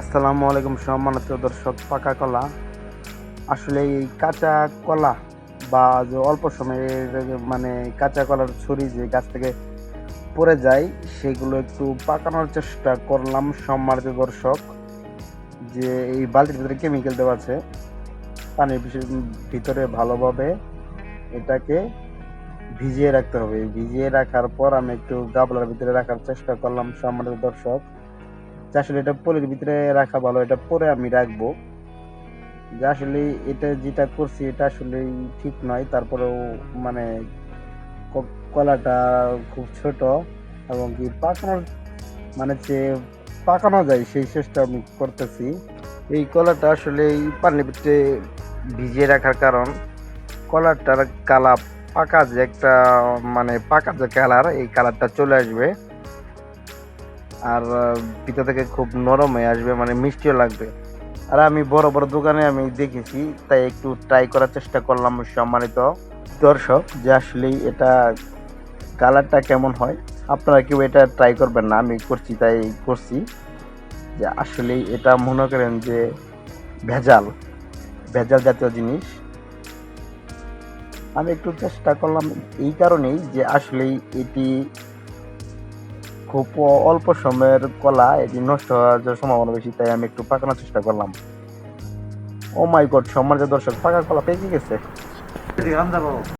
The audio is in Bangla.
আসসালামু আলাইকুম সম্মানিত দর্শক, পাকা কলা। আসলে এই কাঁচা কলা বা যে অল্প সময়ের মানে কাঁচা কলার ছুরি যে গাছ থেকে পড়ে যায়, সেগুলো একটু পাকানোর চেষ্টা করলাম সম্মানিত দর্শক। যে এই বালতির ভিতরে কেমিক্যাল দেওয়া আছে, পানির ভিতরে ভালোভাবে এটাকে ভিজিয়ে রাখতে হবে। ভিজিয়ে রাখার পর আমি একটু গাবলার ভিতরে রাখার চেষ্টা করলাম সম্মানিত দর্শক। যে আসলে এটা পলির ভিতরে রাখা ভালো, এটা পরে আমি রাখব। যে আসলে এটা যেটা করছি, এটা আসলে ঠিক নয়। তারপরেও মানে কলাটা খুব ছোট এবং কি পাকানোর মানে যে পাকানো যায়, সেই চেষ্টা আমি করতেছি। এই কলাটা আসলে পানির ভিতরে ভিজিয়ে রাখার কারণ কলাটার কালা পাকা যে একটা মানে পাকা যে কালার, এই কালারটা চলে আসবে। আর ভিতর থেকে খুব নরম হয়ে আসবে মানে মিষ্টিও লাগবে। আর আমি বড় বড় দোকানে আমি দেখেছি, তাই একটু ট্রাই করার চেষ্টা করলাম সম্মানিত দর্শক, যে আসলে এটা কালারটা কেমন হয়। আপনারা কেউ এটা ট্রাই করবেন না, আমি করছি তাই করছি। যে আসলে এটা মনে করেন যে ভেজাল ভেজাল জাতীয় জিনিস। আমি একটু চেষ্টা করলাম এই কারণেই যে আসলেই এটি খুব অল্প সময়ের কলা এটি নষ্ট হওয়ার সম্ভাবনা বেশি, তাই আমি একটু পাকানোর চেষ্টা করলাম। ও মাই গড সম্মানিত দর্শক পাকা কলা পেকে গেছে।